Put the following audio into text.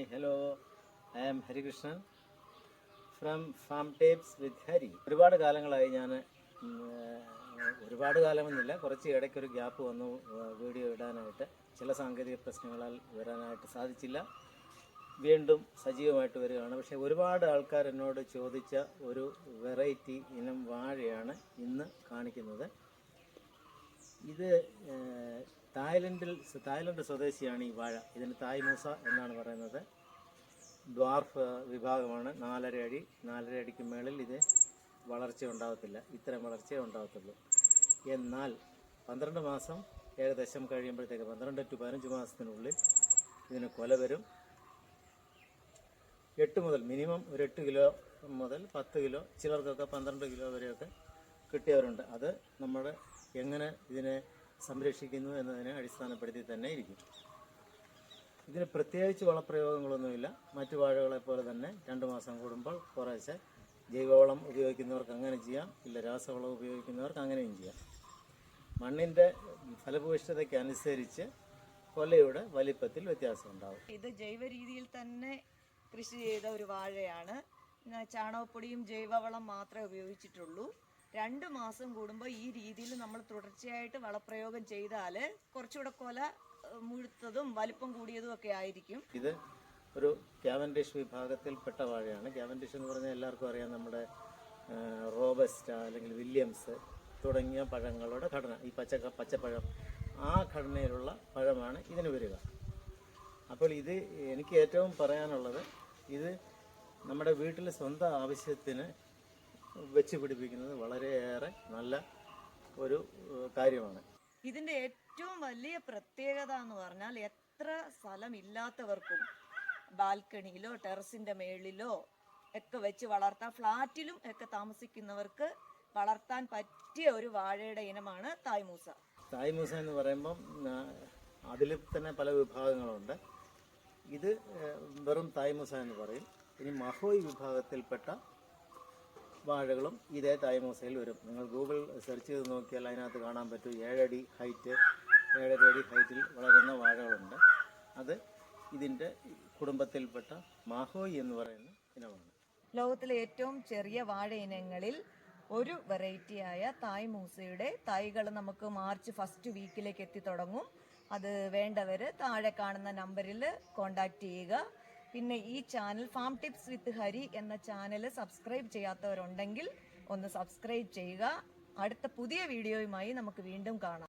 Hi hello I am Harikrishnan from farm tips with Hari ഒരുപാട് കാലങ്ങളായി ഞാൻ ഒരുപാട് കാലമെന്നില്ല കുറച്ച് ഇടയ്ക്കൊരു ഗ്യാപ്പ് വന്നു വീഡിയോ ഇടാനായിട്ട്. ചില സാങ്കേതിക പ്രശ്നങ്ങളാൽ വരാനായിട്ട് സാധിച്ചില്ല. വീണ്ടും സജീവമായിട്ട് വരികയാണ്. പക്ഷേ ഒരുപാട് ആൾക്കാർ എന്നോട് ചോദിച്ച ഒരു വെറൈറ്റി ഇനം വാഴയാണ് ഇന്ന് കാണിക്കുന്നത്. ഇത് തായ്ലൻഡിൽ തായ്ലൻഡ് സ്വദേശിയാണ് ഈ വാഴ. ഇതിന് തായ് മൂസ എന്നാണ് പറയുന്നത്. ദ്വാർഫ് വിഭാഗമാണ്. നാലര അടി നാലര അടിക്ക് മേളിൽ ഇത് വളർച്ച ഉണ്ടാകത്തില്ല ഇത്തരം വളർച്ചയേ ഉണ്ടാകത്തുള്ളൂ എന്നാൽ പന്ത്രണ്ട് മാസം ഏകദേശം കഴിയുമ്പോഴത്തേക്ക് പന്ത്രണ്ട് ടു പതിനഞ്ച് മാസത്തിനുള്ളിൽ ഇതിന് കൊല വരും. എട്ട് മുതൽ മിനിമം ഒരു എട്ട് കിലോ മുതൽ പത്ത് കിലോ ചിലർക്കൊക്കെ പന്ത്രണ്ട് കിലോ വരെയൊക്കെ കിട്ടിയവരുണ്ട്. അത് നമ്മൾ എങ്ങനെ ഇതിനെ സംരക്ഷിക്കുന്നു എന്നതിനെ അടിസ്ഥാനപ്പെടുത്തി തന്നെ ഇരിക്കും. ഇതിന് പ്രത്യേകിച്ച് വളപ്രയോഗങ്ങളൊന്നുമില്ല. മറ്റു വാഴകളെ പോലെ തന്നെ രണ്ട് മാസം കൂടുമ്പോൾ കുറേശ്ശെ ജൈവവളം ഉപയോഗിക്കുന്നവർക്ക് അങ്ങനെ ചെയ്യാം. ഇല്ല രാസവളം ഉപയോഗിക്കുന്നവർക്ക് അങ്ങനെയും ചെയ്യാം. മണ്ണിന്റെ ഫലഭൂയിഷ്ഠതയ്ക്ക് അനുസരിച്ച് കൊലയുടെ വലിപ്പത്തിൽ വ്യത്യാസം ഉണ്ടാകും ഇത് ജൈവ രീതിയിൽ തന്നെ കൃഷി ചെയ്ത ഒരു വാഴയാണ്. ചാണകപ്പൊടിയും ജൈവവളം മാത്രമേ ഉപയോഗിച്ചിട്ടുള്ളൂ. രണ്ട് മാസം കൂടുമ്പോൾ ഈ രീതിയിൽ നമ്മൾ തുടർച്ചയായിട്ട് വളപ്രയോഗം ചെയ്താൽ കുറച്ചുകൂടെ കൊല മുഴുത്തതും വലിപ്പം കൂടിയതും ഒക്കെ ആയിരിക്കും. ഇത് ഒരു ക്യാവൻഡിഷ് വിഭാഗത്തിൽപ്പെട്ട വാഴയാണ്. ക്യാവൻഡിഷ് എന്ന് പറഞ്ഞാൽ എല്ലാവർക്കും അറിയാം നമ്മുടെ റോബസ്റ്റ അല്ലെങ്കിൽ വില്യംസ് തുടങ്ങിയ പഴങ്ങളുടെ ഘടന. ഈ പച്ച പച്ചപ്പഴം ആ ഘടനയിലുള്ള പഴമാണ് ഇതിന് വരിക. അപ്പോൾ ഇത് എനിക്ക് ഏറ്റവും പറയാനുള്ളത് ഇത് നമ്മുടെ വീട്ടിൽ സ്വന്തം ആവശ്യത്തിന് വെച്ച് പിടിപ്പിക്കുന്നത് വളരെയേറെ നല്ല ഒരു കാര്യമാണ്. ഇതിന്റെ ഏറ്റവും വലിയ പ്രത്യേകത എന്ന് പറഞ്ഞാൽ എത്ര സ്ഥലമില്ലാത്തവർക്കും ബാൽക്കണിയിലോ ടെറസിന്റെ മേളിലോ ഒക്കെ വെച്ച് വളർത്താം. ഫ്ലാറ്റിലും ഒക്കെ താമസിക്കുന്നവർക്ക് വളർത്താൻ പറ്റിയ ഒരു വാഴയുടെ ഇനമാണ് തായ്മൂസ തായ്മൂസ എന്ന് പറയുമ്പം അതിൽ തന്നെ പല വിഭാഗങ്ങളുണ്ട്. ഇത് വെറും തായ്മൂസ എന്ന് പറയും. ഇനി മഹോയ് വിഭാഗത്തിൽപ്പെട്ട വാഴകളും ഇതേ തായ്മൂസയിൽ വരും. നിങ്ങൾ ഗൂഗിൾ സെർച്ച് ചെയ്ത് നോക്കിയാൽ അതിനകത്ത് കാണാൻ പറ്റും ഏഴടി ഹൈറ്റ് ഏഴര അടി ഹൈറ്റിൽ വളരുന്ന വാഴകളുണ്ട്. അത് ഇതിന്റെ കുടുംബത്തിൽപ്പെട്ട മാഹോയി എന്ന് പറയുന്ന ഇനമാണ്. ലോകത്തിലെ ഏറ്റവും ചെറിയ വാഴ ഇനങ്ങളിൽ ഒരു വെറൈറ്റിയായ തായ് മൂസയുടെ തൈകൾ നമുക്ക് മാർച്ച് ഫസ്റ്റ് വീക്കിലേക്ക് എത്തി തുടങ്ങും. അത് വേണ്ടവർ താഴെ കാണുന്ന നമ്പറിൽ കോണ്ടാക്ട് ചെയ്യുക. പിന്നെ ഈ channel farm tips with Hari എന്ന ചാനൽ സബ്സ്ക്രൈബ് ചെയ്യാത്തവരുണ്ടെങ്കിൽ ഒന്ന് സബ്സ്ക്രൈബ് ചെയ്യുക. അടുത്ത പുതിയ വീഡിയോയുമായി നമുക്ക് വീണ്ടും കാണാം.